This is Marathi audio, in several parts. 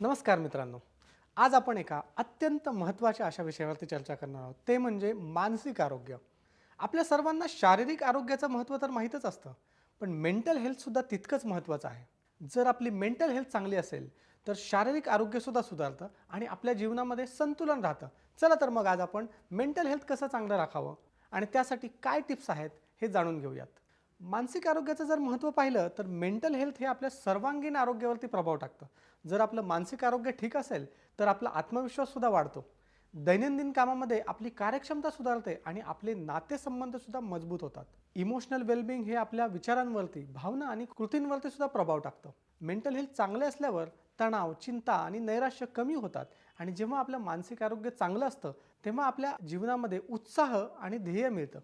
नमस्कार मित्रांनो. आज आपण एका अत्यंत महत्त्वाच्या अशा विषयावरती चर्चा करणार आहोत. ते म्हणजे मानसिक आरोग्य. आपल्या सर्वांना शारीरिक आरोग्याचं महत्त्व तर माहीतच असतं पण मेंटल हेल्थसुद्धा तितकंच महत्त्वाचं आहे. जर आपली मेंटल हेल्थ चांगली असेल तर शारीरिक आरोग्यसुद्धा सुधारतं आणि आपल्या जीवनामध्ये संतुलन राहतं. चला तर मग आज आपण मेंटल हेल्थ कसं चांगलं राखावं आणि त्यासाठी काय टिप्स आहेत हे जाणून घेऊयात. मानसिक आरोग्याचं जर महत्त्व पाहिलं तर मेंटल हेल्थ हे आपल्या सर्वांगीण आरोग्यावरती प्रभाव टाकतं. जर आपलं मानसिक आरोग्य ठीक असेल तर आपला आत्मविश्वाससुद्धा वाढतो. दैनंदिन कामामध्ये आपली कार्यक्षमता सुधारते आणि आपले नातेसंबंधसुद्धा मजबूत होतात. इमोशनल वेलबिंग हे आपल्या विचारांवरती भावना आणि कृतींवरती सुद्धा प्रभाव टाकतं. मेंटल हेल्थ चांगले असल्यावर तणाव चिंता आणि नैराश्य कमी होतात आणि जेव्हा आपलं मानसिक आरोग्य चांगलं असतं तेव्हा आपल्या जीवनामध्ये उत्साह आणि ध्येय मिळतं.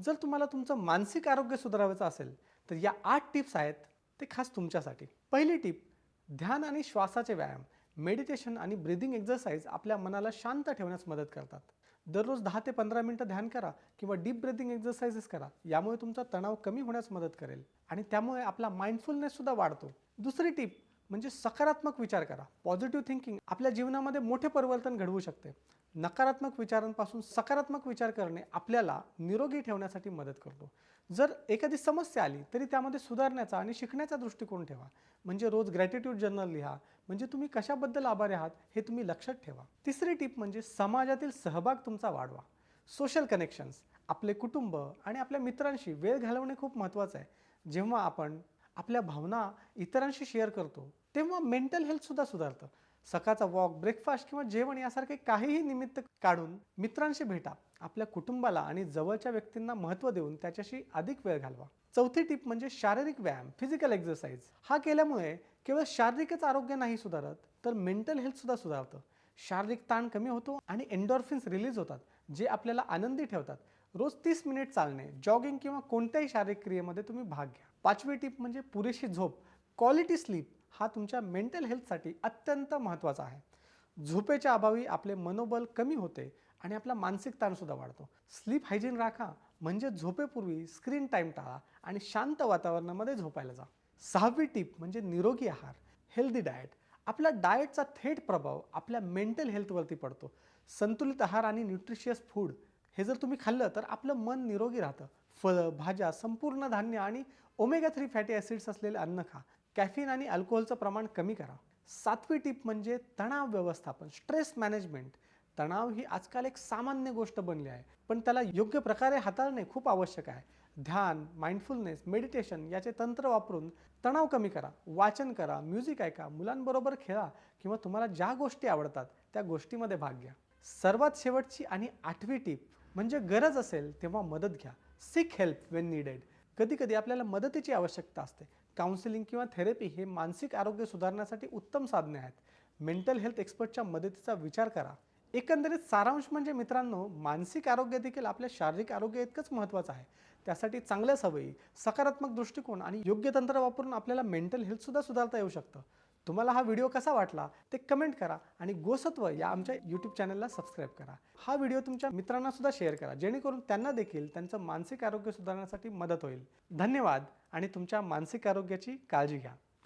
जर तुम्हाला तुमचं मानसिक आरोग्य सुधारायचं असेल तर या आठ टिप्स आहेत ते खास तुमच्यासाठी. पहिली टिप ध्यान आणि श्वासाचे व्यायाम. मेडिटेशन आणि ब्रिदिंग एक्झरसाइज आपल्या मनाला शांत ठेवण्यास मदत करतात. दररोज दहा ते पंधरा मिनटं ध्यान करा किंवा डीप ब्रिदिंग एक्झरसाइजेस करा. यामुळे तुमचा तणाव कमी होण्यास मदत करेल आणि त्यामुळे आपला माइंडफुलनेस सुद्धा वाढतो. दुसरी टिप म्हणजे सकारात्मक विचार करा. पॉझिटिव्ह थिंकिंग आपल्या जीवनामध्ये मोठे परिवर्तन घडवू शकते. नकारात्मक विचारांपासून सकारात्मक विचार करणे आपल्याला निरोगी ठेवण्यासाठी मदत करतो. जर एखादी समस्या आली तरी त्यामध्ये सुधारण्याचा आणि शिकण्याचा दृष्टिकोन ठेवा. म्हणजे रोज ग्रॅटिट्यूड जर्नल लिहा. म्हणजे तुम्ही कशाबद्दल आभारी आहात हे तुम्ही लक्षात ठेवा. तिसरी टीप म्हणजे समाजातील सहभाग तुमचा वाढवा. सोशल कनेक्शन्स आपले कुटुंब आणि आपल्या मित्रांशी वेळ घालवणे खूप महत्त्वाचं आहे. जेव्हा आपण आपल्या भावना इतरांशी शेअर करतो तेव्हा मेंटल हेल्थसुद्धा सुधारतं. सकाळचा वॉक ब्रेकफास्ट किंवा जेवण यासारखे काहीही निमित्त काढून मित्रांशी भेटा आपल्या कुटुंबाला आणि जवळच्या व्यक्तींना महत्त्व देऊन त्याच्याशी अधिक वेळ घालवा. चौथी टिप म्हणजे शारीरिक व्यायाम फिजिकल एक्झरसाइज हा केल्यामुळे केवळ शारीरिकच आरोग्य नाही सुधारत तर मेंटल हेल्थसुद्धा सुधारतं. शारीरिक ताण कमी होतो आणि एन्डॉर्फिन्स रिलीज होतात जे आपल्याला आनंदी ठेवतात. रोज तीस मिनिट चालणे जॉगिंग किंवा कोणत्याही शारीरिक क्रियेमध्ये तुम्ही भाग घ्या. पाचवी टीप म्हणजे पुरेशी झोप क्वालिटी स्लीप हा तुमच्या मेंटल हेल्थसाठी अत्यंत महत्त्वाचा आहे. झोपेच्या अभावी आपले मनोबल कमी होते आणि आपला मानसिक ताणसुद्धा वाढतो. स्लीप हायजीन राखा म्हणजे झोपेपूर्वी स्क्रीन टाईम टाळा आणि शांत वातावरणामध्ये झोपायला जा. सहावी टिप म्हणजे निरोगी आहार. हेल्दी डाएट आपल्या डाएटचा थेट प्रभाव आपल्या मेंटल हेल्थवरती पडतो. संतुलित आहार आणि न्यूट्रिशियस फूड हे जर तुम्ही खाल्लं तर आपलं मन निरोगी राहतं. फळं भाज्या संपूर्ण धान्य आणि ओमेगा थ्री फॅटी ॲसिड्स असलेले अन्न खा. कॅफिन आणि अल्कोहोलचं प्रमाण कमी करा. सातवी टीप म्हणजे तणाव व्यवस्थापन स्ट्रेस मॅनेजमेंट. तणाव ही आजकाल एक सामान्य गोष्ट बनली आहे पण त्याला योग्य प्रकारे हाताळणे खूप आवश्यक आहे. ध्यान माइंडफुलनेस मेडिटेशन याचे तंत्र वापरून तणाव कमी करा वाचन करा म्युझिक ऐका मुलांबरोबर खेळा किंवा तुम्हाला ज्या गोष्टी आवडतात त्या गोष्टीमध्ये भाग घ्या. सर्वात शेवटची आणि आठवी टीप म्हणजे गरज असेल तेव्हा मदत घ्या. सिक हेल्प वेन नीडेड कधी कधी आपल्याला मदतीची आवश्यकता असते. काउन्सिलिंग किंवा थेरपी हे मानसिक आरोग्य सुधारण्यासाठी उत्तम साधने आहेत. मेंटल हेल्थ एक्सपर्टच्या मदतीचा विचार करा. एकंदरीत सारांश म्हणजे मित्रांनो मानसिक आरोग्य देखील आपल्या शारीरिक आरोग्य इतकंच महत्त्वाचं आहे. त्यासाठी चांगल्या सवयी सकारात्मक दृष्टिकोन आणि योग्य तंत्र वापरून आपल्याला मेंटल हेल्थसुद्धा सुधारता येऊ शकतं. तुम्हाला हा व्हिडिओ कसा वाटला ते कमेंट करा आणि गोसत्व या आमच्या यूट्यूब चॅनलला सबस्क्राईब करा. हा व्हिडिओ तुमच्या मित्रांना सुद्धा शेअर करा. जेणेकरून त्यांना देखील त्यांचं मानसिक आरोग्य सुधारण्यासाठी मदत होईल. धन्यवाद आणि तुमच्या मानसिक आरोग्याची काळजी घ्या.